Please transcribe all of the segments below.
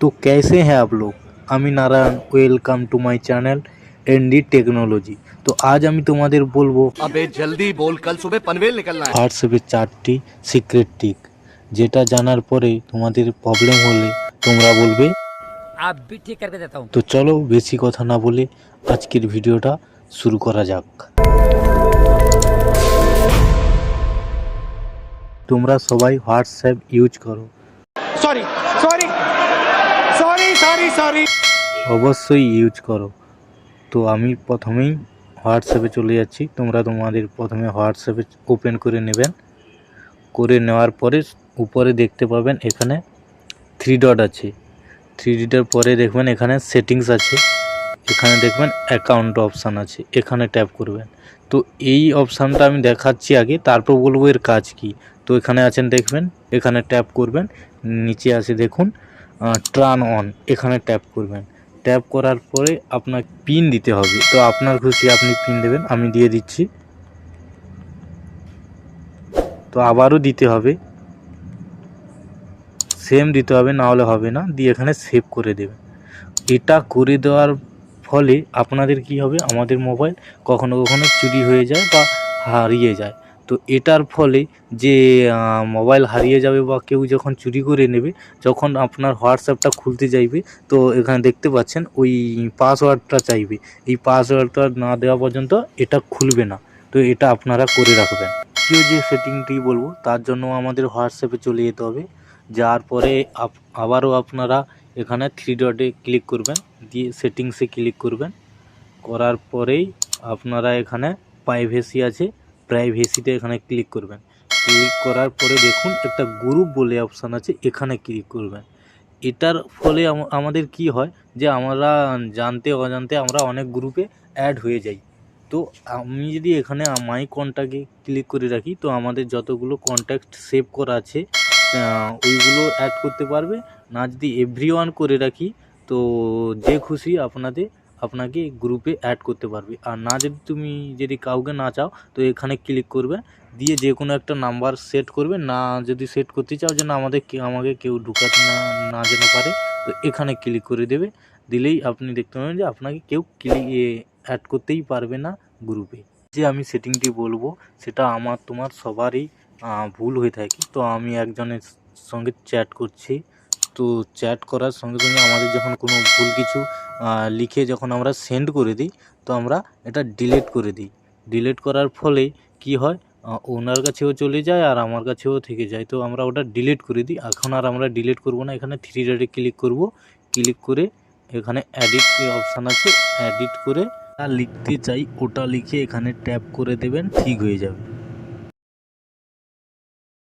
तो कैसे हैं आप लोग আমি Narayan welcome to my channel ND technology তো আজ আমি তোমাদের বলবো अबे जल्दी बोल कल सुबह पनवेल निकलना है হোয়াটসঅ্যাপের চারটি সিক্রেট টিক যেটা জানার পরে তোমাদের প্রবলেম হলে তোমরা বলবে आप भी ठीक करके देता हूँ তো চলো বেশি কথা না বলে আজকের ভিডিওটা শুরু করা যাক তোমরা সবাই হোয়াটসঅ্যাপ ইউজ করো सॉरी অবশ্যই ইউজ করো। তো আমি প্রথমেই হোয়াটসঅ্যাপে চলে যাচ্ছি। তোমরা তোমাদের প্রথমে হোয়াটসঅ্যাপে ওপেন করে নেবেন। করে নেওয়ার পরে উপরে দেখতে পাবেন এখানে থ্রি ডট আছে। থ্রি ডিটার পরে দেখবেন এখানে সেটিংস আছে। এখানে দেখবেন অ্যাকাউন্ট অপশান আছে। এখানে ট্যাপ করবেন। তো এই অপশানটা আমি দেখাচ্ছি আগে। তারপর বলব এর কাজ কি। তো এখানে আছেন দেখবেন, এখানে ট্যাপ করবেন। নিচে আছে দেখুন ট্রান অন এখানে ট্যাপ করবেন। ট্যাপ করার পরে আপনার পিন দিতে হবে। তো আপনার খুশি আপনি পিন দেবেন, আমি দিয়ে দিচ্ছি। তো আবারও দিতে হবে। সেম দিতে হবে, না হলে হবে না। দিয়ে এখানে সেভ করে দেবেন। এটা করে দেওয়ার ফলে আপনাদের কি হবে? আমাদের মোবাইল কখনো কখনো চুরি হয়ে যায় বা হারিয়ে যায়। তো এটার ফলে যে মোবাইল হারিয়ে যাবে বা কেউ যখন চুরি করে নেবে, যখন আপনার হোয়াটসঅ্যাপটা খুলতে চাইবে, তো এখানে দেখতে পাচ্ছেন ওই পাসওয়ার্ডটা চাইবে। এই পাসওয়ার্ডটা না দেওয়া পর্যন্ত এটা খুলবে না। তো এটা আপনারা করে রাখবেন। কেউ যে সেটিংটি বলব, তার জন্য আমাদের হোয়াটসঅ্যাপে চলে যেতে হবে। যাওয়ার পরে আবারও আপনারা এখানে থ্রি ডটে ক্লিক করবেন। দিয়ে সেটিংসে ক্লিক করবেন। করার পরেই আপনারা এখানে প্রাইভেসি আছে। প্রাইভেসিতে এখানে ক্লিক করবেন। ক্লিক করার পরে দেখুন একটা গ্রুপ বলে অপশান আছে, এখানে ক্লিক করবেন। এটার ফলে আমাদের কি হয় যে আমরা জানতে অজান্তে আমরা অনেক গ্রুপে অ্যাড হয়ে যাই। তো আমি যদি এখানে মাই কন্ট্যাক্টে ক্লিক করে রাখি, তো আমাদের যতগুলো কন্ট্যাক্ট সেভ করা আছে ওইগুলো অ্যাড করতে পারবে। না যদি এভরি করে রাখি, তো যে খুশি আপনাদের আপনাকে গ্রুপে অ্যাড করতে পারবে। আর না যদি তুমি যদি কাউকে না চাও, তো এখানে ক্লিক করবে। দিয়ে যে কোনো একটা নাম্বার সেট করবে। না যদি সেট করতে চাও যে না, আমাদের আমাকে কেউ ঢুকাতে না না যেন পারে, তো এখানে ক্লিক করে দেবে। দিলেই আপনি দেখতে পাবেন যে আপনাকে কেউ ক্লিক অ্যাড করতেই পারবে না গ্রুপে যে আমি সেটিংটি বলব, সেটা আমার, তোমার সবারই ভুল হয়ে থাকে। তো আমি একজনের সঙ্গে চ্যাট করছি। তো চ্যাট করার সঙ্গে সঙ্গে আমাদের যখন কোনো ভুল কিছু লিখে যখন আমরা সেন্ড করে দিই, তো আমরা এটা ডিলিট করে দিই। ডিলিট করার ফলে কি হয় ওনার কাছেও চলে যায় আর আমার কাছেও থেকে যায়। তো আমরা ওটা ডিলিট করে দিই। এখন আর আমরা ডিলিট করব না। এখানে থ্রি ডটে ক্লিক করব। ক্লিক করে এখানে এডিট অপশান আছে? অ্যাডিট করে লিখতে চাই, ওটা লিখে এখানে ট্যাপ করে দেবেন, ঠিক হয়ে যাবে।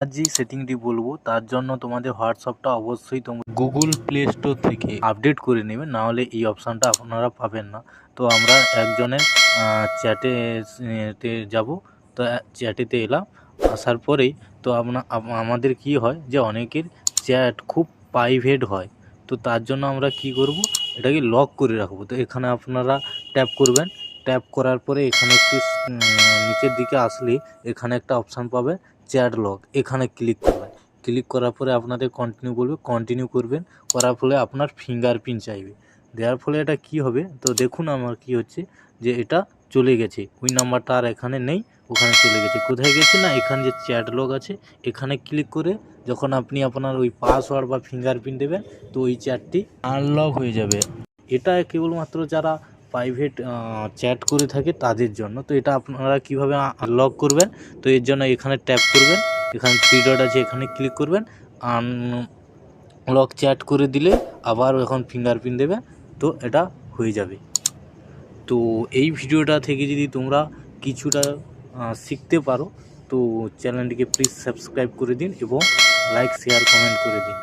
যে সেটিংটি বলব, তার জন্য তোমাদের হোয়াটসঅ্যাপটা অবশ্যই তোমরা গুগল প্লে স্টোর থেকে আপডেট করে নেবে না হলে এই অপশানটা আপনারা পাবেন না। তো আমরা একজনের চ্যাটে যাব, তো চ্যাটেতে এলাম, আসার পরেই তো আপনা আম- আমাদের কি হয় যে অনেকের চ্যাট খুব প্রাইভেট হয়, তো তার জন্য আমরা কি করব, এটাকে লক করে রাখব। তো এখানে আপনারা ট্যাপ করবেন ট্যাপ করার পরে এখানে একটু নিচের দিকে আসলে এখানে একটা অপশান পাবে চ্যাট লক এখানে ক্লিক করবেন ক্লিক করার পরে আপনাদের কন্টিনিউ বলবে কন্টিনিউ করবেন। করার ফলে আপনার ফিঙ্গারপ্রিন্ট চাইবে। দেওয়ার ফলে এটা কি হবে? তো দেখুন আমার কি হচ্ছে, যে এটা চলে গেছে। ওই নাম্বারটা আর এখানে নেই, ওখানে চলে গেছে। কোথায় গেছে না? এখানে যে চ্যাট লগ আছে, এখানে ক্লিক করে যখন আপনি আপনার ওই পাসওয়ার্ড বা ফিঙ্গারপ্রিন্ট দেবেন, তো ওই চ্যাটটি আনলক হয়ে যাবে। এটা কেবলমাত্র যারা প্রাইভেট চ্যাট করে থাকে তাদের জন্য। তো এটা আপনারা কীভাবে আনলক করবেন? তো এর জন্য এখানে ট্যাপ করবেন। এখানে থ্রি ডট আছে, এখানে ক্লিক করবেন। আন লক চ্যাট করে দিলে আবার এখন ফিঙ্গারপ্রিন্ট দেবে তো এটা হয়ে যাবে। তো এই ভিডিওটা থেকে যদি তোমরা কিছুটা শিখতে পারো, তো চ্যানেলটিকে প্লিজ সাবস্ক্রাইব করে দিন এবং লাইক শেয়ার কমেন্ট করে দিন।